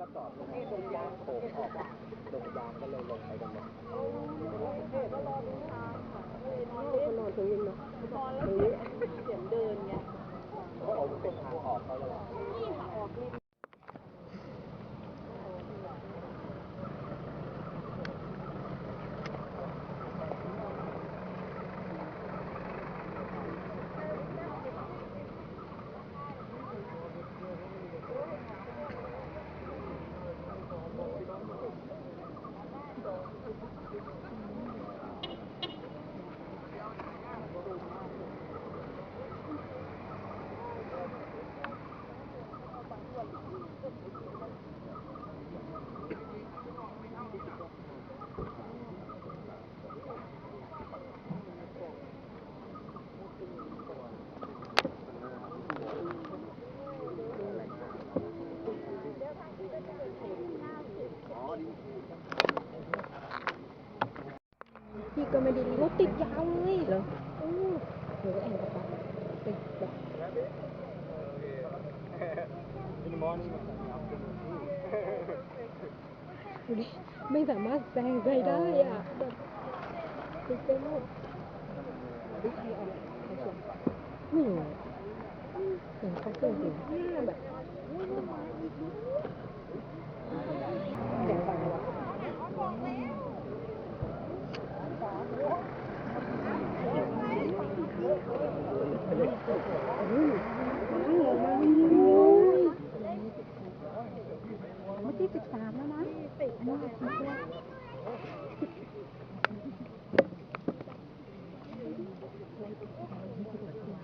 ก็จอดลงโค้งออกลงยางก็เลยลงไปกันหมดก็นอนตรงนี้เนาะนอนแล้วเสียงเดินไงเขาเอกเป็นทางออกเขาเลย พี่ก็ไม่ได้รถติดยาวเลยเหรอโอ้โหแอนกับติดแบบ In the morning ดูดิไม่สามารถแซงใครได้อะแบบติดไปหมดดิใครออกใครส่งไม่รู้เห็นเขาเก่งจริงแบบเสียงดังว่ะอืมว้าวออกมาจริงๆเลยไม่ ที่สิบสามแล้วนะติดมาก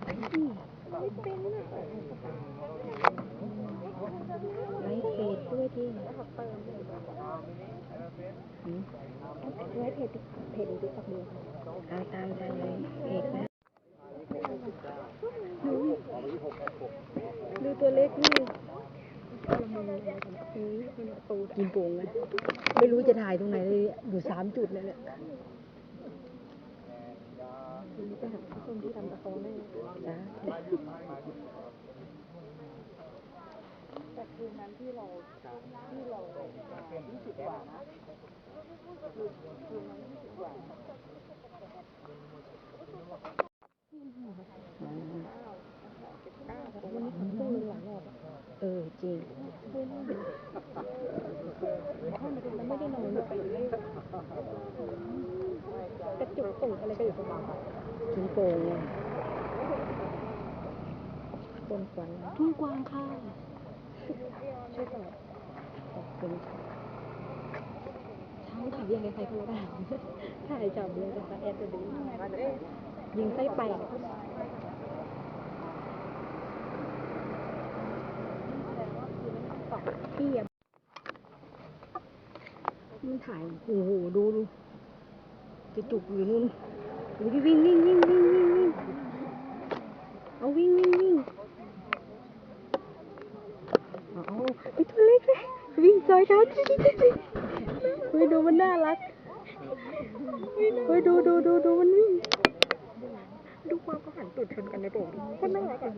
จริงๆ ไลฟ์เพจด้วยที่หืมไลฟ์เพจเพจติ๊กต็อกดูตามตามตามเลยเพจนะ ดูตัวเล็กนี่กินโป่งนะไม่รู้จะถ่ายตรงไหนเลยอยู่สามจุดเลยเนี่ยไปหาคนที่ทำตะโกนได้จ้าแต่คืนนั้นที่เราที่เราลงมายี่สิบกว่านะคืนคืนนั้นยี่สิบกว่านะเก้าผมวันนี้ผมตู้หลายรอบ เออจ ริงมันไม่ได้นอนไปกระจุกตูดอะไรก็อยู่ตรงนั้นกินโป่งไงบนฝันทุ่งกวางค่ะช่ป่ะเป็นช้างถ่ายยังไงใครเขาได้ถ่ายจับเลยนะคะแอดจะดียิงไส้แปลก พี่อะมันถ่ายโอ้โหดูดูจะจุกอยู่นู่นดูดิวิ่งวิ่งวิ่งวิ่งวิ่งวิ่งเอาวิ่งวิ่งวิ่งเอาไปตัวเล็กเลยวิ่งซอยเท้าจิ๊ดจิ๊จิ๊เฮ้ยดูมันน่ารักเฮ้ยดูดูดูดูมันวิ่งดูความก็หันตูดชนกันในโป่งดิโคนน่ารักอะ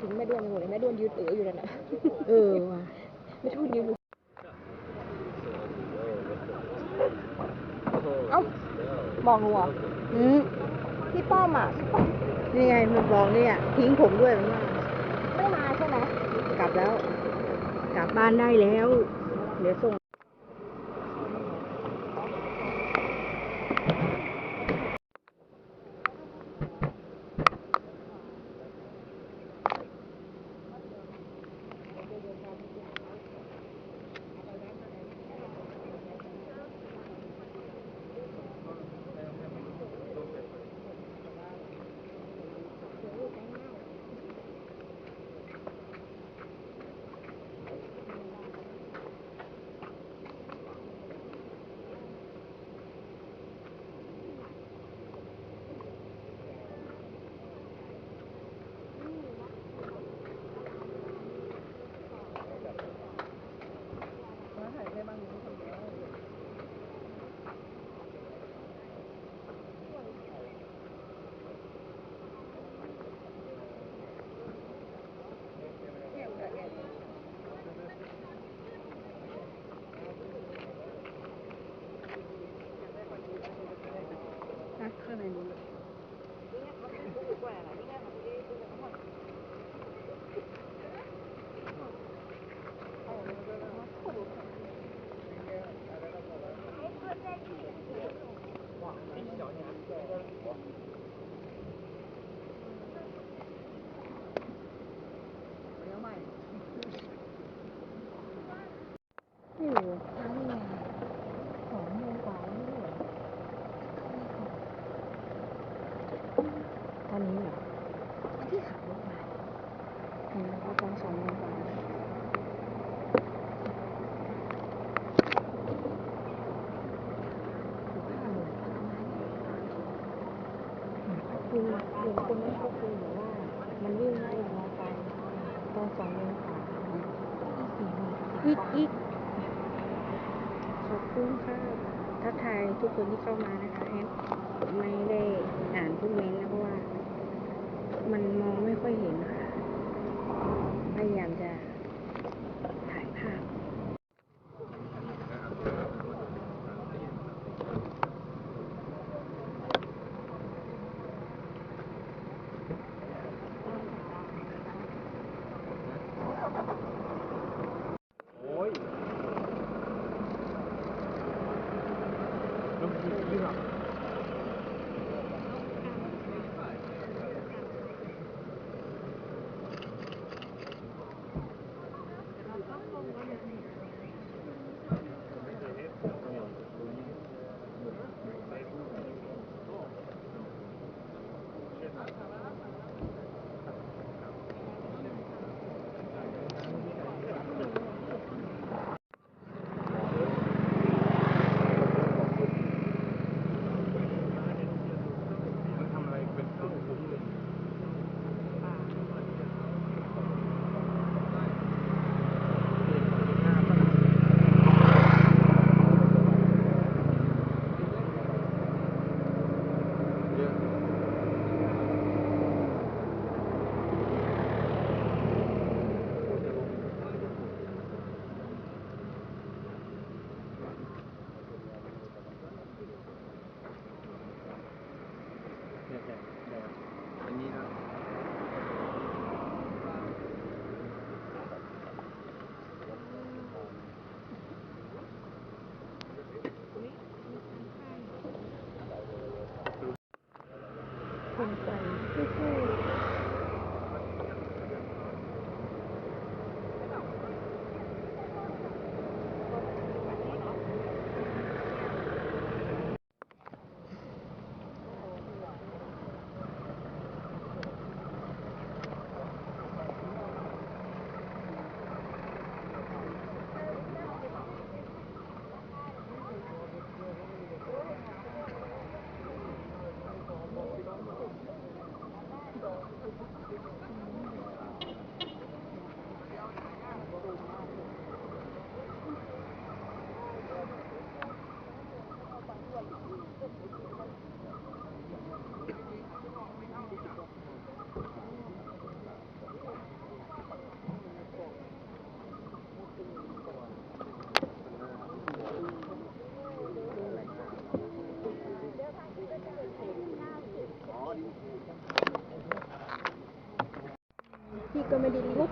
ถึงแม่ด้วนไปหมดเลยแม่ด้วนยืนเอ๋ออยู่นั่นน่ะเออว่ะแม่ด้วนยืนอยู่เอ้ามองหัวอืมพี่ป้อมอะพี่ป้อมนี่ไงมันบอกเนี่ยทิ้งผมด้วยมันว่าไม่มาใช่ไหม กลับแล้ว กลับบ้านได้แล้ว เดี๋ยวส่ง คือเห็นคนนั้นเขาคุยบอว่ามันวิ่งไล่มอไซค์ตอนสองโมงกว่าอีกอีกขอบคุณค่ะทักทายทุกคนที่เข้ามานะคะแอดไม่ได้อ่านทุกเม้นต์นะเพราะว่า มันมองไม่ค่อยเห็นค่ะ พย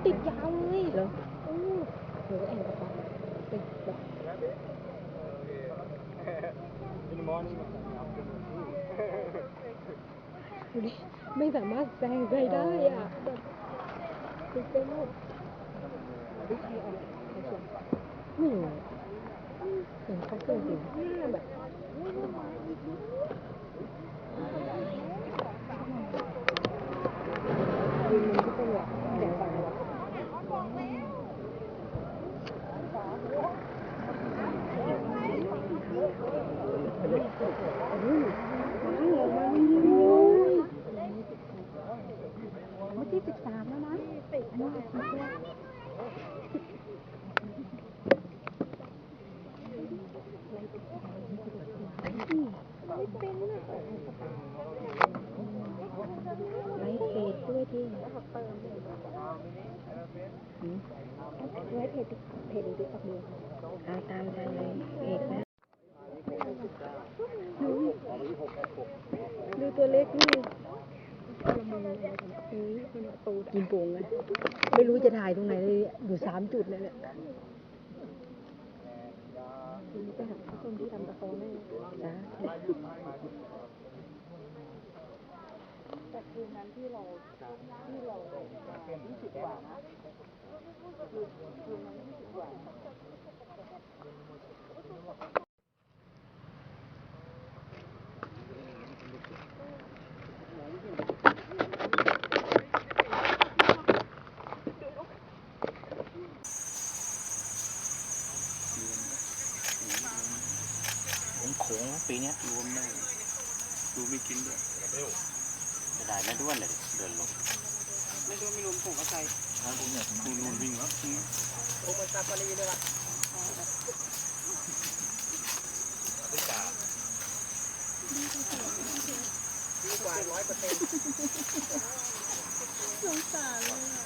ติดยาวเลยเหรอโอ้โหแอนกับปาติดแบบดูดิไม่สามารถแซงใครได้อะแบบติดไปหมดวิธีออกใครชวนไม่รู้อืมเห็นเขาเปิดอยู่หน้าแบบยืนมันก็เป็นแบบแสงไฟอะอุ้ย ว้าวออกมาดีเลยวันที่สิบสามแล้วนะอันนี้สิบแล้วไม่เป็นอะไลฟ์เพจด้วยที่หืมไลฟ์เพจเพจหรือติ๊กต็อกดูเอาตามใจเลยเอกนะดูดู ตัวเล็กนี่กินโป่งเลยไม่รู้จะถ่ายตรงไหนเลยอยู่สามจุดเลยเนี่ยไปหาคนที่ทำตะโพนได้จ้าแต่คืนนั้นที่เราที่เรามายี่สิบกว่านะคืนคืนนั้นยี่สิบกว่า ปีเนี้ยรวมได้ดูไม่กินด้วยจะได้แม่ด้วนเลยดิเดินลงไม่รู้ไม่รู้ผมก็ใจนู่นนู่นวิ่งแล้วโอ้มันซาฟารีเลยว่ะดีกว่าร้อยเปอร์เซ็นต์สงสารเลยอะ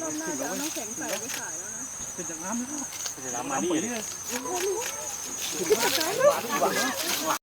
เราน่าจะเอาน้ำแข็งใส่ไปขายแล้วนะเป็นจากน้ำแล้วจะรับมาดิ 你った。大魔王。